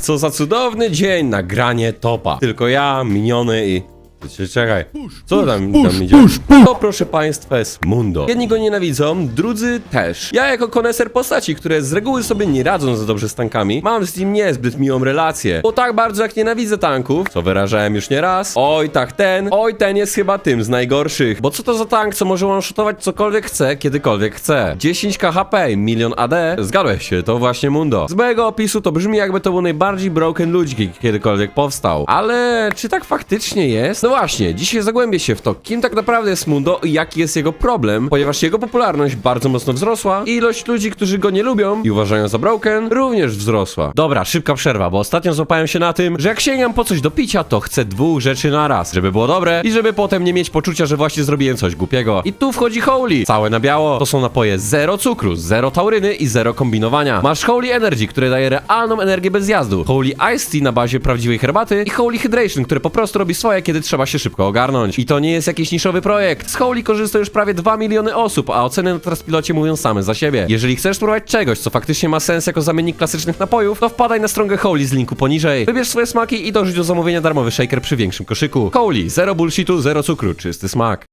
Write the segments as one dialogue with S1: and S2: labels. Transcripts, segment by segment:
S1: Co za cudowny dzień na granie topa. Tylko ja, miniony i... Czekaj, co tam, tam idzie? To proszę państwa jest Mundo. Jedni go nienawidzą, drudzy też. Ja jako koneser postaci, które z reguły sobie nie radzą za dobrze z tankami, mam z nim niezbyt miłą relację. Bo tak bardzo jak nienawidzę tanków, co wyrażałem już nie raz, oj tak ten, oj ten jest chyba tym z najgorszych. Bo co to za tank, co może one-shotować cokolwiek chce, kiedykolwiek chce. 10 KHP, milion AD, zgadłeś się, to właśnie Mundo. Z mojego opisu to brzmi jakby to był najbardziej broken ludzik, jaki kiedykolwiek powstał. Ale czy tak faktycznie jest? No właśnie, dzisiaj zagłębię się w to, kim tak naprawdę jest Mundo i jaki jest jego problem, ponieważ jego popularność bardzo mocno wzrosła i ilość ludzi, którzy go nie lubią i uważają za broken, również wzrosła. Dobra, szybka przerwa, bo ostatnio złapałem się na tym, że jak sięgam po coś do picia, to chcę dwóch rzeczy na raz, żeby było dobre i żeby potem nie mieć poczucia, że właśnie zrobiłem coś głupiego. I tu wchodzi Holy. Całe na biało. To są napoje zero cukru, zero tauryny i zero kombinowania. Masz Holy Energy, które daje realną energię bez jazdu. Holy Ice Tea na bazie prawdziwej herbaty i Holy Hydration, które po prostu robi swoje, kiedy trzeba się szybko ogarnąć. I to nie jest jakiś niszowy projekt. Z Holy korzysta już prawie 2 miliony osób, a oceny na teraz pilocie mówią same za siebie. Jeżeli chcesz spróbować czegoś, co faktycznie ma sens jako zamiennik klasycznych napojów, to wpadaj na stronę Holy z linku poniżej. Wybierz swoje smaki i dążyć do zamówienia darmowy shaker przy większym koszyku. Holy, zero bullshitu, zero cukru, czysty smak.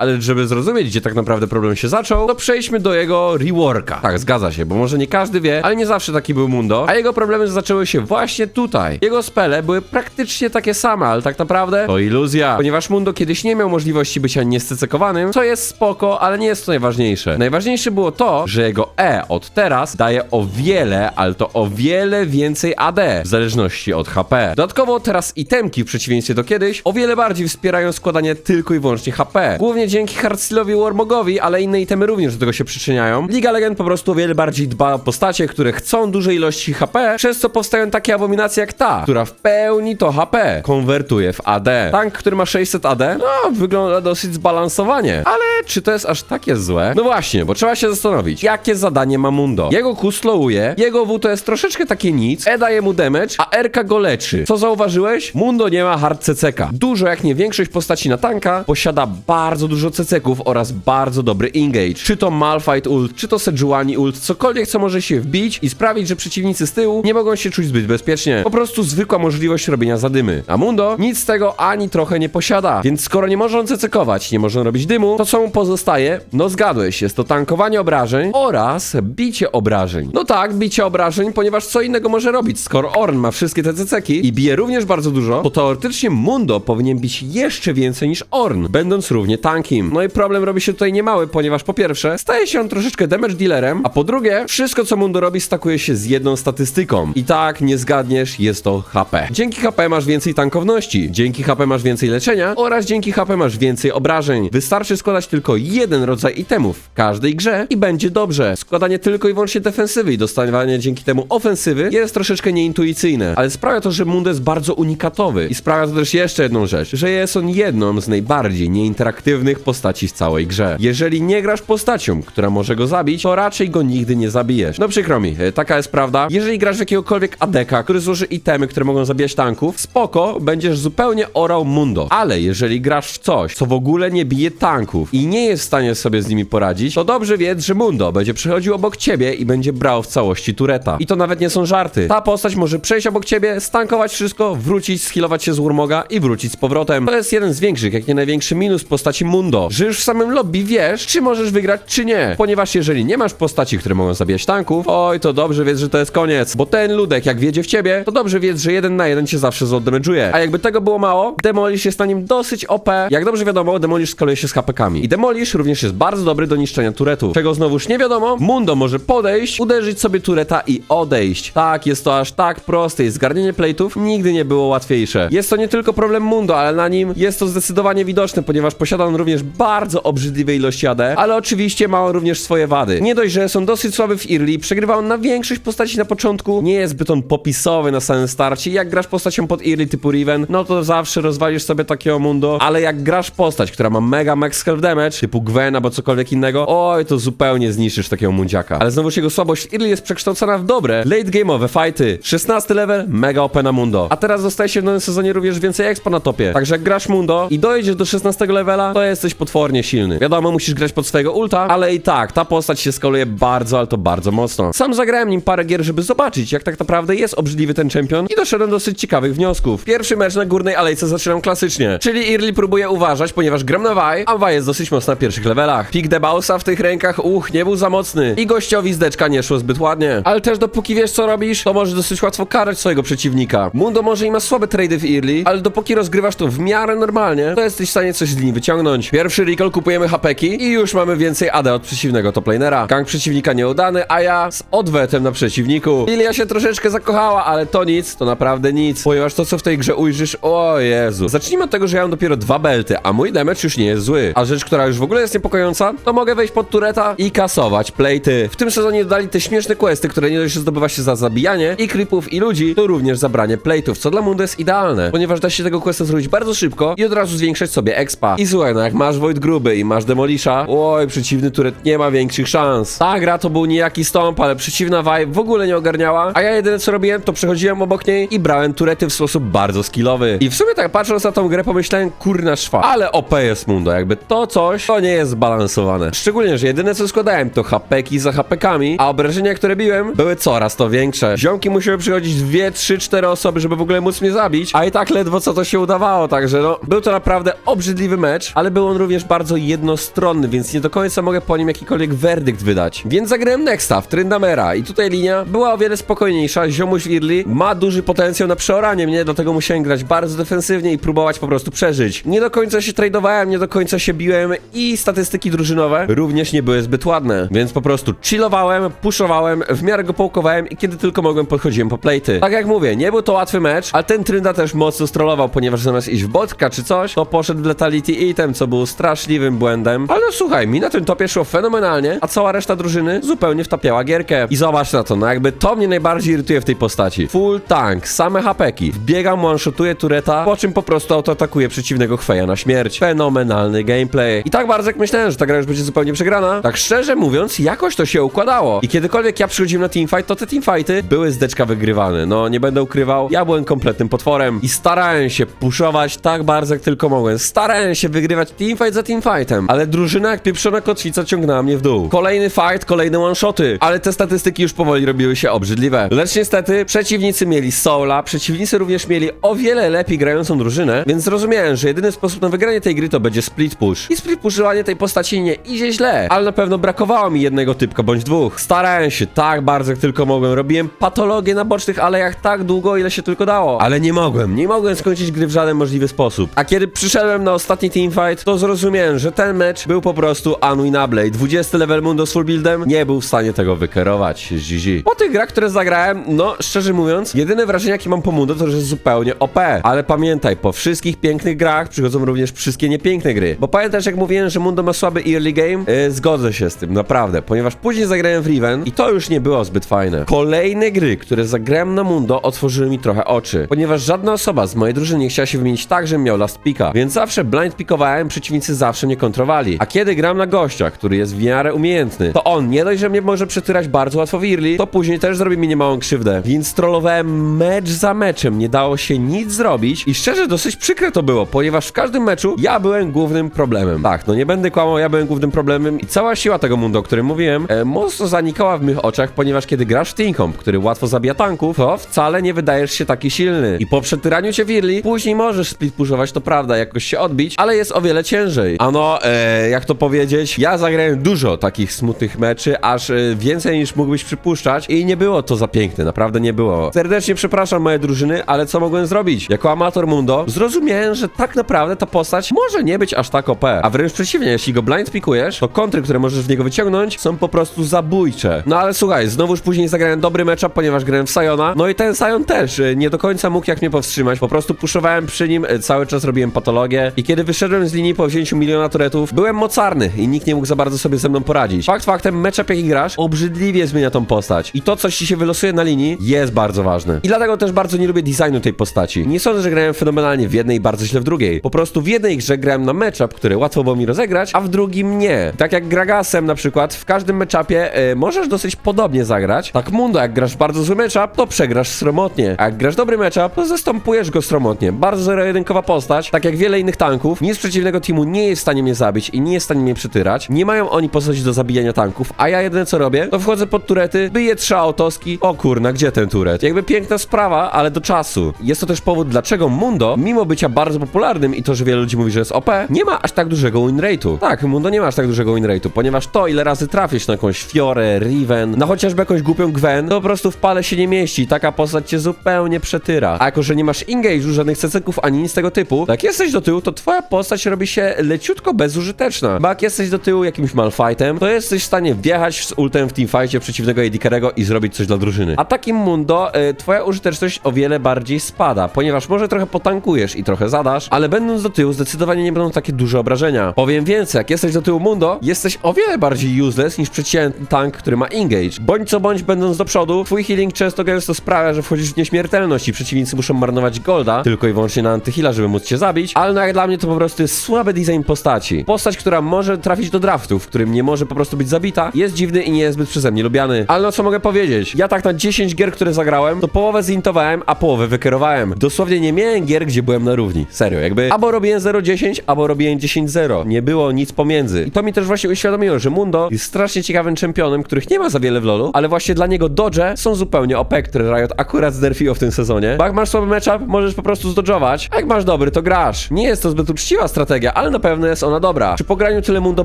S1: Ale żeby zrozumieć, gdzie tak naprawdę problem się zaczął, to przejdźmy do jego reworka. Tak, zgadza się, bo może nie każdy wie, ale nie zawsze taki był Mundo, a jego problemy zaczęły się właśnie tutaj. Jego spele były praktycznie takie same, ale tak naprawdę to iluzja, ponieważ Mundo kiedyś nie miał możliwości bycia niescekowanym, co jest spoko, ale nie jest to najważniejsze. Najważniejsze było to, że jego E od teraz daje o wiele, ale to o wiele więcej AD, w zależności od HP. Dodatkowo teraz itemki, w przeciwieństwie do kiedyś, o wiele bardziej wspierają składanie tylko i wyłącznie HP. Głównie dzięki Hardstealowi Warmogowi, ale inne itemy również do tego się przyczyniają. Liga Legend po prostu o wiele bardziej dba o postacie, które chcą dużej ilości HP, przez co powstają takie abominacje jak ta, która w pełni to HP konwertuje w AD. Tank, który ma 600 AD, no wygląda dosyć zbalansowanie, ale czy to jest aż takie złe? No właśnie, bo trzeba się zastanowić, jakie zadanie ma Mundo. Jego Q slowuje, jego W to jest troszeczkę takie nic, E daje mu damage, a RK go leczy. Co zauważyłeś? Mundo nie ma hard CCK. Dużo jak nie większość postaci na tanka posiada bardzo dużo CC-ków oraz bardzo dobry engage. Czy to Malphite ult, czy to Sejuani ult, cokolwiek co może się wbić i sprawić, że przeciwnicy z tyłu nie mogą się czuć zbyt bezpiecznie. Po prostu zwykła możliwość robienia zadymy. A Mundo nic z tego ani trochę nie posiada. Więc skoro nie może on CC-kować, nie może robić dymu, to co mu pozostaje? No zgadłeś, jest to tankowanie obrażeń oraz bicie obrażeń. No tak, bicie obrażeń, ponieważ co innego może robić, skoro Orn ma wszystkie te CC-ki i bije również bardzo dużo, to teoretycznie Mundo powinien bić jeszcze więcej niż Orn, będąc równie tankim. No i problem robi się tutaj niemały, ponieważ po pierwsze, staje się on troszeczkę damage dealerem, a po drugie, wszystko co Mundo robi stakuje się z jedną statystyką. I tak, nie zgadniesz, jest to HP. Dzięki HP masz więcej tankowności, dzięki HP masz więcej leczenia oraz dzięki HP masz więcej obrażeń. Wystarczy składać tylko jeden rodzaj itemów w każdej grze i będzie dobrze. Składanie tylko i wyłącznie defensywy i dostawanie dzięki temu ofensywy jest troszeczkę nieintuicyjne, ale sprawia to, że Mundo jest bardzo unikatowy i sprawia to też jeszcze jedną rzecz, że jest on jedną z najbardziej nieinteraktywnych postaci w całej grze. Jeżeli nie grasz postacią, która może go zabić, to raczej go nigdy nie zabijesz. No przykro mi, e, taka jest prawda. Jeżeli grasz w jakiegokolwiek adeka, który złoży itemy, które mogą zabijać tanków, spoko, będziesz zupełnie orał mundo. Ale jeżeli grasz w coś, co w ogóle nie bije tanków i nie jest w stanie sobie z nimi poradzić, to dobrze wiedz, że mundo będzie przechodził obok ciebie i będzie brał w całości tureta. I to nawet nie są żarty. Ta postać może przejść obok ciebie, stankować wszystko, wrócić, skillować się z Urmoga i wrócić z powrotem. To jest jeden z większych, jak nie największy minus postaci Mundo, że już w samym lobby wiesz, czy możesz wygrać, czy nie. Ponieważ jeżeli nie masz postaci, które mogą zabijać tanków, oj, to dobrze wiedz, że to jest koniec. Bo ten ludek, jak wiedzie w ciebie, to dobrze wiedz, że jeden na jeden cię zawsze zoddamage'uje. A jakby tego było mało, Demolish jest na nim dosyć OP. Jak dobrze wiadomo, Demolish skaluje się z HPkami. I Demolish również jest bardzo dobry do niszczenia turetów. Czego znowuż nie wiadomo, Mundo może podejść, uderzyć sobie tureta i odejść. Tak, jest to aż tak proste i zgarnienie plate'ów nigdy nie było łatwiejsze. Jest to nie tylko problem Mundo, ale na nim jest to zdecydowanie widoczne, ponieważ posiada on również bardzo obrzydliwe ilości AD, ale oczywiście ma on również swoje wady. Nie dość, że są dosyć słaby w early, przegrywa on na większość postaci na początku, nie jest zbyt on popisowy na samym starcie. Jak grasz postacią pod early typu Riven, no to zawsze rozwalisz sobie takiego mundo, ale jak grasz postać, która ma mega max health damage, typu Gwen albo cokolwiek innego, oj, to zupełnie zniszczysz takiego mundziaka. Ale znowuż jego słabość w Irli jest przekształcona w dobre. Late game'owe fighty. 16 level, mega OP na Mundo. A teraz dostaje się w nowym sezonie również więcej expa na topie. Także jak grasz Mundo i dojdziesz do 16 levela, to jesteś potwornie silny. Wiadomo, musisz grać pod swojego ulta, ale i tak, ta postać się skaluje bardzo, ale to bardzo mocno. Sam zagrałem nim parę gier, żeby zobaczyć, jak tak naprawdę jest obrzydliwy ten czempion i doszedłem do dosyć ciekawych wniosków. Pierwszy mecz na górnej alejce zaczynam klasycznie, czyli Irli próbuje uważać, ponieważ gram na Vi, a Vi jest dosyć mocna na pierwszych levelach. Pik Debausa w tych rękach, uch, nie był za mocny i gościowi zdeczka nie szło zbyt ładnie. Ale też dopóki wiesz co robisz, to możesz dosyć łatwo karać swojego przeciwnika. Mundo może i ma słabe trady w Irli, ale dopóki rozgrywasz to w miarę normalnie, to jesteś w stanie coś z linii wyciągnąć. Pierwszy recall kupujemy hapeki i już mamy więcej AD od przeciwnego toplanera. Gang przeciwnika nieudany, a ja z odwetem na przeciwniku. Ilia się troszeczkę zakochała, ale to nic, to naprawdę nic. Ponieważ to co w tej grze ujrzysz, o Jezu. Zacznijmy od tego, że ja mam dopiero dwa belty, a mój damage już nie jest zły. A rzecz, która już w ogóle jest niepokojąca, to mogę wejść pod tureta i kasować platy. W tym sezonie dodali te śmieszne questy, które nie dość, że zdobywa się za zabijanie i creepów i ludzi, to również zabranie plate'ów, co dla Mundo jest idealne, ponieważ da się tego questa zrobić bardzo szybko i od razu zwiększać sobie expa. I słuchaj, no jak masz Void Gruby i masz Demolisha, oj, przeciwny turet nie ma większych szans. Ta gra to był niejaki stąp, ale przeciwna vibe w ogóle nie ogarniała, a ja jedyne co robiłem, to przechodziłem obok niej i brałem turety w sposób bardzo skillowy. I w sumie tak patrząc na tą grę pomyślałem, kurna szwa, ale OP jest Mundo, jakby to coś, to nie jest zbalansowane. Szczególnie, że jedyne co składałem to hapeki za hapekami, a obrażenia, które biłem, były coraz to większe. Ziomki musiały przychodzić dwie, trzy, cztery osoby, żeby w ogóle móc mnie zabić, a i tak ledwo co to się udawało, także no, był to naprawdę obrzydliwy mecz, ale był on również bardzo jednostronny, więc nie do końca mogę po nim jakikolwiek werdykt wydać. Więc zagrałem Nexta w Tryndamera i tutaj linia była o wiele spokojniejsza, ziomuś Irli ma duży potencjał na przeoranie mnie, dlatego musiałem grać bardzo defensywnie i próbować po prostu przeżyć. Nie do końca się tradowałem, nie do końca się biłem i statystyki drużynowe również nie były zbyt ładne, więc po prostu chillowałem, pushowałem, w miarę go połkowałem i kiedy tylko mogłem podchodziłem po platy. Tak jak mówię, nie był to łatwy mecz, ale ten Trynda też mocno strollował, ponieważ zamiast iść w botka czy coś, to poszedł w Letality Item, co straszliwym błędem. Ale no słuchaj, mi na tym topie szło fenomenalnie, a cała reszta drużyny zupełnie wtapiała gierkę. I zobacz na to, no jakby to mnie najbardziej irytuje w tej postaci. Full tank, same hapeki, wbiegam, one-shotuję tureta, po czym po prostu autoatakuje przeciwnego chweja na śmierć. Fenomenalny gameplay. I tak bardzo jak myślałem, że ta gra już będzie zupełnie przegrana, tak szczerze mówiąc, jakoś to się układało. I kiedykolwiek ja przychodziłem na teamfight, to te teamfighty były z deczka wygrywane. No, nie będę ukrywał, ja byłem kompletnym potworem i starałem się puszować tak bardzo jak tylko mogłem. Starałem się wygrywać teamfight za teamfightem, ale drużyna jak pieprzona kotwica ciągnęła mnie w dół. Kolejny fight, kolejne one-shoty, ale te statystyki już powoli robiły się obrzydliwe. Lecz niestety przeciwnicy mieli Soula, przeciwnicy również mieli o wiele lepiej grającą drużynę, więc zrozumiałem, że jedyny sposób na wygranie tej gry to będzie split push. I split pushowanie tej postaci nie idzie źle, ale na pewno brakowało mi jednego typka bądź dwóch. Starałem się tak bardzo jak tylko mogłem, robiłem patologię na bocznych alejach tak długo, ile się tylko dało, ale nie mogłem, nie mogłem skończyć gry w żaden możliwy sposób. A kiedy przyszedłem na ostatni teamfight, to zrozumiałem, że ten mecz był po prostu unwinnable. 20 level Mundo z full buildem nie był w stanie tego wykerować. GG. Po tych grach, które zagrałem, no szczerze mówiąc, jedyne wrażenie jakie mam po Mundo to, że jest zupełnie OP. Ale pamiętaj, po wszystkich pięknych grach przychodzą również wszystkie niepiękne gry. Bo pamiętasz jak mówiłem, że Mundo ma słaby early game? Yy, zgodzę się z tym, naprawdę. Ponieważ później zagrałem w Riven i to już nie było zbyt fajne. Kolejne gry, które zagrałem na Mundo otworzyły mi trochę oczy. Ponieważ żadna osoba z mojej drużyny nie chciała się wymienić tak, żebym miał last picka. Więc zawsze blind pickowałem, przeciwnicy zawsze mnie kontrowali. A kiedy gram na gościa, który jest w miarę umiejętny, to on nie dość, że mnie może przetyrać bardzo łatwo w early, to później też zrobi mi niemałą krzywdę. Więc trollowałem mecz za meczem, nie dało się nic zrobić i szczerze dosyć przykre to było, ponieważ w każdym meczu ja byłem głównym problemem. Tak, no nie będę kłamał, ja byłem głównym problemem i cała siła tego mundu, o którym mówiłem, e, mocno zanikała w mych oczach, ponieważ kiedy grasz w Teamcomp, który łatwo zabija tanków, to wcale nie wydajesz się taki silny. I po przetyraniu cię w early, później możesz split pushować, to prawda, jakoś się odbić, ale jest o wiele ciężej. Ano, e, jak to powiedzieć, ja zagrałem dużo takich smutnych meczy, aż e, więcej niż mógłbyś przypuszczać i nie było to za piękne, naprawdę nie było. Serdecznie przepraszam moje drużyny, ale co mogłem zrobić? Jako amator Mundo zrozumiałem, że tak naprawdę ta postać może nie być aż tak OP, a wręcz przeciwnie, jeśli go blind pikujesz, to kontry, które możesz w niego wyciągnąć są po prostu zabójcze. No ale słuchaj, znowuż później zagrałem dobry matchup, ponieważ grałem w Siona, no i ten Sion też e, nie do końca mógł jak mnie powstrzymać, po prostu puszowałem przy nim, e, cały czas robiłem patologię i kiedy wyszedłem z linii po wzięciu miliona turetów, byłem mocarny i nikt nie mógł za bardzo sobie ze mną poradzić. Fakt faktem, matchup jaki grasz, obrzydliwie zmienia tą postać i to, co ci się wylosuje na linii, jest bardzo ważne. I dlatego też bardzo nie lubię designu tej postaci. Nie sądzę, że grałem fenomenalnie w jednej i bardzo źle w drugiej. Po prostu w jednej grze grałem na matchup, który łatwo było mi rozegrać, a w drugim nie. Tak jak Gragasem na przykład, w każdym meczapie e, możesz dosyć podobnie zagrać. Tak Mundo, jak grasz bardzo zły meczap, to przegrasz sromotnie. A jak grasz dobry meczap, to zastępujesz go sromotnie. Bardzo zero-jedynkowa postać, tak jak wiele innych tanków. Nic przeciwnego teamu nie jest w stanie mnie zabić i nie jest w stanie mnie przytyrać. Nie mają oni postaci do zabijania tanków, a ja jedyne co robię, to wchodzę pod turety, byję trzy autoski. O kurna, gdzie ten turet? Jakby piękna sprawa, ale do czasu. Jest to też powód, dlaczego Mundo, mimo bycia bardzo popularnym i to, że wiele ludzi mówi, że jest OP, nie ma aż tak dużego win rate'u. Tak, Mundo nie ma aż tak dużego win rate'u, ponieważ to, ile razy trafisz na jakąś Fiorę, Riven, na chociażby jakąś głupią Gwen, to po prostu w pale się nie mieści. Taka postać cię zupełnie przetyra. A jako, że nie masz engage'u, żadnych ceceków ani nic tego typu, jak jesteś do tyłu, to twoja postać robi się leciutko bezużyteczna. Bo jak jesteś do tyłu jakimś malfightem, to jesteś w stanie wjechać z ultem w teamfightie przeciwnego AD Carry'ego i zrobić coś dla drużyny. A takim Mundo, y, twoja użyteczność o wiele bardziej spada, ponieważ może trochę potankujesz i trochę zadasz, ale będąc do tyłu zdecydowanie nie będą takie duże obrażenia. Powiem więcej, jak jesteś do tyłu Mundo, jesteś o wiele bardziej useless niż przeciętny tank, który ma engage. Bądź co bądź, będąc do przodu, twój healing często gęsto sprawia, że wchodzisz w nieśmiertelność i przeciwnicy muszą marnować golda, tylko i wyłącznie na antyheala, żeby móc cię zabić, ale no jak dla mnie to po prostu jest słaby design postaci. Postać, która może trafić do draftu, w którym nie może po prostu być zabita, jest dziwny i nie jest zbyt przeze mnie lubiany. Ale no co mogę powiedzieć? Ja tak na 10 gier, które zagrałem, to połowę zintowałem, a połowę wykierowałem. Dosłownie nie miałem gier, gdzie byłem na równi. Serio, jakby albo robiłem 0-10, albo robiłem 10-0. Nie było nic pomiędzy. I to mi też właśnie uświadomiło, że Mundo jest strasznie ciekawym czempionem, których nie ma za wiele w LoLu, ale właśnie dla niego dodge są zupełnie OP, które Riot akurat znerfiło w tym sezonie. Bo jak masz słaby matchup, możesz po prostu zdodżować, a jak masz dobry, to grasz. Nie jest to zbyt uczciwa strategia, ale na pewno jest ona dobra. Przy pograniu tyle Mundo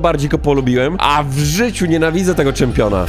S1: bardziej go polubiłem, a w życiu nienawidzę tego czempiona.